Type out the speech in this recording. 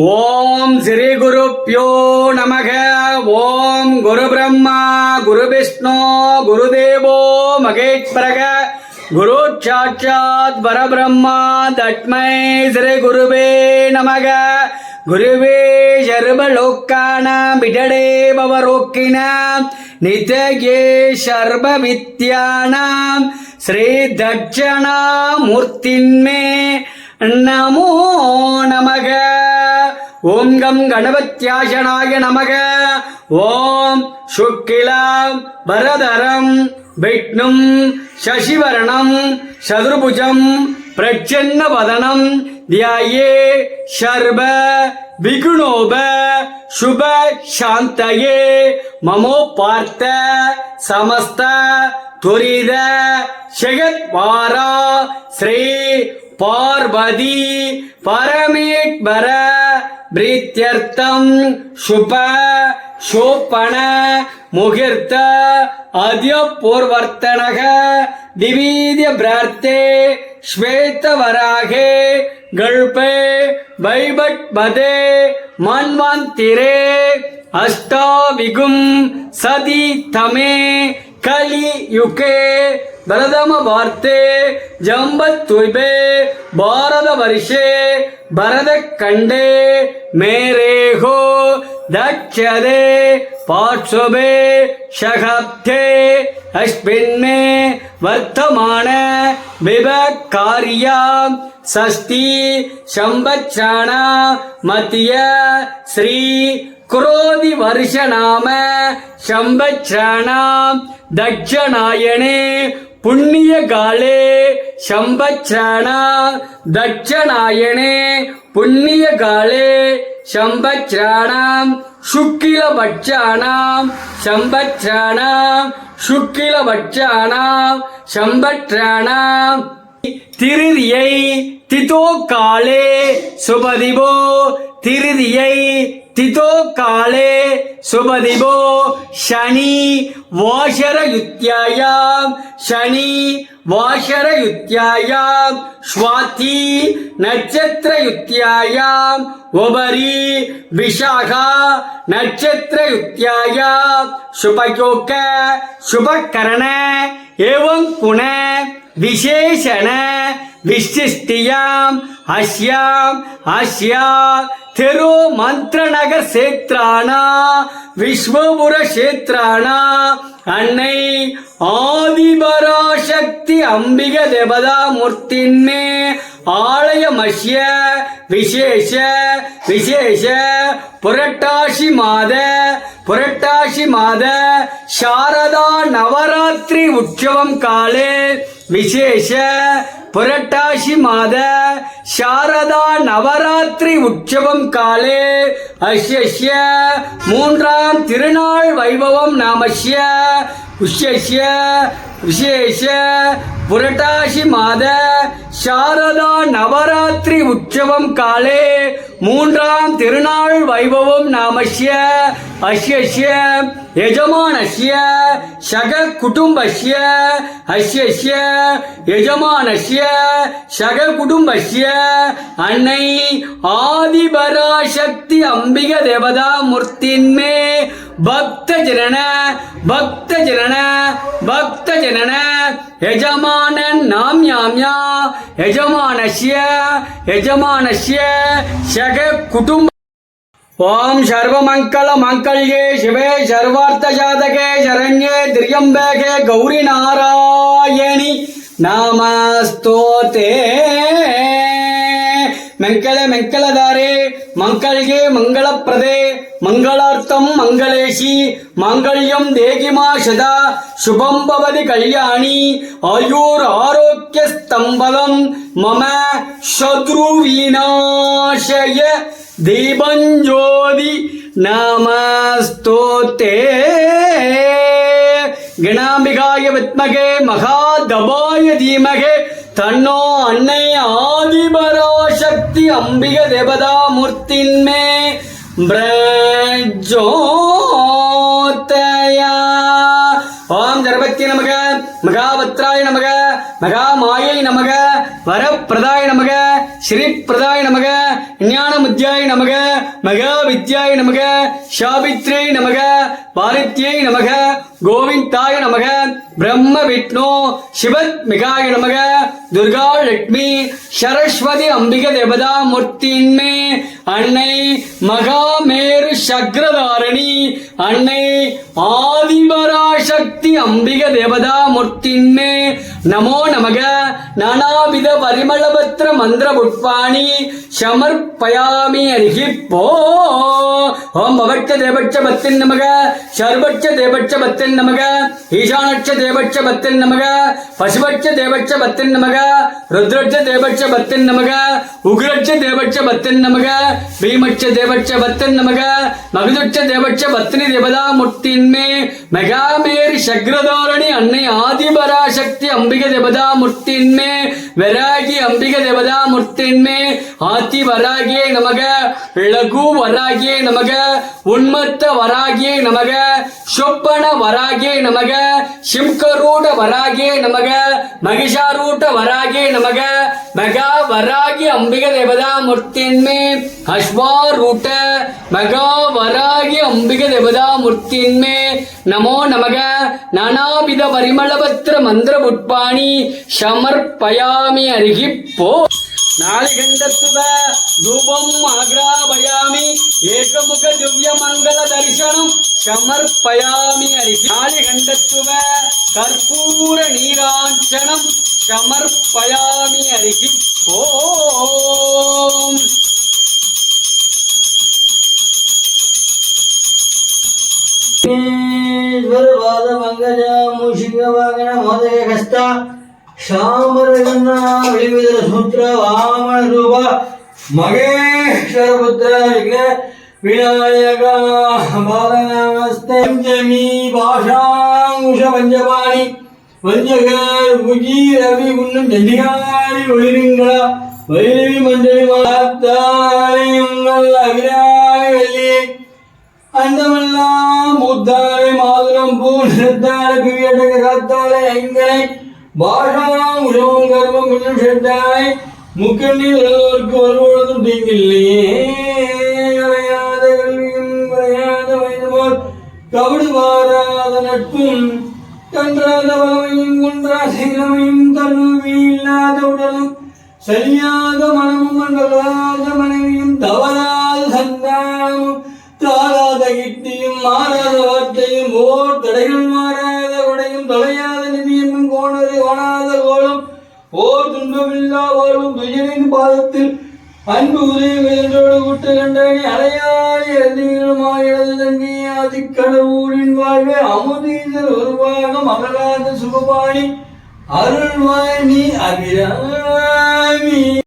ஓம் ஸ்ரீ குருப்பியோ நமக. ஓம் குரு பிரம்மா குரு விஷ்ணு குருதேவோ மகேஸ்வரக. குரு சாட்சாத் பரபிரம்மா தட்மை ஸ்ரீ குருவே நமக. குருவே சர்வலோக்கான விடடே பவரோக்கின நிதயே சர்வ வித்யானாம் ஸ்ரீ தட்சணா மூர்த்தின்மே நமோ நமக. ஓம் கம் கணபத்யாசனாய நமக. ஓம் சுக்கிலாம் வரதரம் விஷ்ணும் சசிவரணம். சதுர்புஜம் பிரச்சன்ன வதனம் தியாயே சர்வ விகுணோப சுப சாந்தயே. மமோ பார்த்த சமஸ்த துரித ஜெகத்வாரா ஸ்ரீ பார்வதி பரமேஸ்வர பிரீத்தியர்த்தம் சுப சோப்பன முகிர்த்த அதியபூர்வர்த்தனக திவீதிய பிரார்த்தே ஸ்வேதவராகே கல்பே வைபட் பதே மன்வாந்திரே அஷ்டாவிகும் சதி தமே கலி யுகே பிரதம வார்த்தே ஜம்பத்துய்பே பாரத வருஷே பரத கண்டே மேரேகோ தக்ஷதே பாட்சுபே ஷகப்தே அஸ்மின்மே வர்த்தமான விபக்காரியாம் சஷ்டி சம்பச்சாணா மத்திய ஸ்ரீ குரோதி வருஷ நாம சம்பச்சாணாம் தட்சணாயணே புண்ணிய காலே சம்பச்சாணா தட்சநாயனே புண்ணிய காலே சம்பச்சரணாம் சுக்கிலபட்சாணாம் சம்பச்சரணாம் சுக்கிலபட்சாணாம் சம்பற்றாணாம் திருதியை திதோ காலே சுபதிபோ திருதியை திதோ காலே சுபதிபோ சனி வாஷரயுத்தியாயாம் சனி வாஷரயுத்தியாயாம் ஸ்வாதி நட்சத்திரயுத்தியாயாம் உபரி விஷாகா நட்சத்திரயுத்தியாயாம் சுபயோக சுபகரண ஏவம் குண விசேஷண விசிஷ்டியாம் அஸ்யாம் அஸ்யா ತೆರು ಮಂತ್ರನಗರ್ ಕ್ಷೇತ್ರಾಣ ವಿಶ್ವಪುರ ಕ್ಷೇತ್ರಾಣ அன்னை ஆதிபராசக்தி அம்பிக தேவதா மூர்த்தின்னே ஆலயமஷ்ய விசேஷ விசேஷ புரட்டாசி மாத புரட்டாசி மாத சாரதா நவராத்திரி உற்சவம் காலே விசேஷ புரட்டாசி மாத சாரதா நவராத்திரி உற்சவம் காலே அஷ்ய மூன்றாம் திருநாள் வைபவம் நாமஷ்ய உஷ்யஸ்ய விசேஷ புரட்டாசி மாத சாரதா நவராத்திரி உற்சவம் காலே மூன்றாம் திருநாள் வைபவம் நாமஸ்ய அஸ்யஸ்ய எஜமானஸ்ய சக குடும்பஸ்ய அஸ்யஸ்ய எஜமானஸ்ய சக குடும்பஸ்ய அன்னை ஆதிபராசக்தி அம்பிக தேவதா மூர்த்தின்மே பக்த ஜனன பக்த ஜனன பக்த எஜன எஜமானன் நாம் யாம்யா எஜமானஸ்ய எஜமானஸ்ய சக குடும்ப ஓம் சர்வமங்கல மங்கல்யே சிவே சர்வார்த்த ஜாதகே சரண்யே திரியம்பேகே கௌரி நாராயணி நாமஸ்தோதே. மெங்கல மெங்கலதா மங்கல்யே மங்களப்பிரதே மங்களார்த்தம் மங்களேஷி மாங்கல்யம் தேகிமா சதா சுபம் பவதி கல்யாணி ஆயூர் ஆரோக்கிய ஸ்தம்பலம் மம சத்ரு விநாசய தீபஞ்சோதி நமஸ்தோத்தே கணாம்பிகாய வித்மகே மகாதபாய தீமகே தன்னோ அன்னை ஆதிபரா சக்தி அம்பிக தேவதா மூர்த்தின்மே பிரஜோதயா. ஓம் கர்பத்தி நமக மகாபத்ராய நமக மகா மாயை நமக வரப்பிரதாய நமக ஸ்ரீபிரதாய நமக ஞானமுத்யாய நமக மகா மகாவித்யாய நமக சாவித்ரே நமக பாரத்யை நமக கோவிந்தாய நமக பிரம்ம விஷ்ணு சிவத்மிகாய நமக துர்கா லட்சுமி சரஸ்வதி அம்பிக தேவதா மூர்த்தின்மே அன்னை மகாமேரு சக்ரதாரணி அன்னை ஆதிபராசக்தி அம்பிக தேவதா மூர்த்தின்மே நமோ நமக நானாவித பரிமளபத்திர மந்திர புட்பாணி சமர்ப்பயாமி அருகி ஓம் பவட்ச தேவட்ச பத்தின் நமக சர்வட்ச தேவட்ச பத்தின் நமக ஈசானட்ச தேவட்ச பத்தின் நமக பசுபட்ச தேவட்ச பத்தின் நமக ருத்ரட்ச தேவட்ச பத்தின் நமக உக்ரட்ச தேவட்ச பத்தின் நமக பீமட்ச தேவட்ச பத்தின் நமக மகுதட்ச தேவட்ச பத்தினி தேவதா முட்டின்மே மெகாமேரி சக்ரதாரணி அன்னை ஆதிபராசக்தி அம்பிக தேவதா முட்டின்மே வராகி அம்பிக தேவதா முட்டின்மே ஆதி வராகியே நமக லகு வராகியே நமக உன்மத்த வராகியே நமக சொப்பன வராகியே நமக சிம்கரூட வராகியே நமக மகிஷாரூட வராகி நமக மெகா வராகி அம்பிக தேவதா மூர்த்தின்மே அஸ்வாரூட்ட மெகா வராகி அம்பிக தேவதா மூர்த்தின்மே நமோ நமக நானாவித பரிமளபத்திர மந்திர புட்பாணி சமர்ப்பயாமி அருகி போ நாளிகண்டத்துவ தூபம் ஆக்ராபயாமி. ஏகமுக திவ்ய மங்கள தரிசனம் சமர்ப்பயாமி அருகி. நாளிகண்டத்துவ கற்பூர நீராஞ்சனம் சமர்ப்பயாமி அருகி ஓம் சூத்திர வாமன ரூப மகேஸ்வர புத்திர விக்ன விநாயக. பாலநமஸ்தே. பாஷாங்குஷ பஞ்சபாணி. வஞ்சகர் முகி ரவி உன்னும் ஜல்லிகாரி ஒளிருங்களா? வைரவி மண்டலி மாத்தாரையுங்கள் அகிராய் வெள்ளி. அந்தமெல்லாம் முத்தாரை மாதுரம் பூ நிறத்தார பிவியடக காத்தாரை ஐந்தனை. பாஷாம் உழவும் கர்மம் இன்னும் செட்டாரை முக்கண்ணி வருவதும் கன்றாத வளமையும் குன்றா சீலமையும் கல்வி இல்லாத உடலும் சரியாத மனமும் மண்டலாத மனைவியும் தவறாத சந்தானமும் தாராத கிட்டியும் மாறாத வார்த்தையும் ஓர் தடைகள் மாறாத உடையும் தொலையாத நிதியும் கோணரு கோணாத கோலம் ஓர் துன்பமில்லா வாழ்வும் துயரின் பாதத்தில் அன்பு உதவி வேண்டோடு விட்டு கண்டனி அலையாய் எழுதிகளுமாயிரது தங்கி ஆதிக்கடவுளின் வாழ்வே அமுதீதர் உருவாக அகலாத சுகபாணி அருள்வாய் நீ அபிராமி.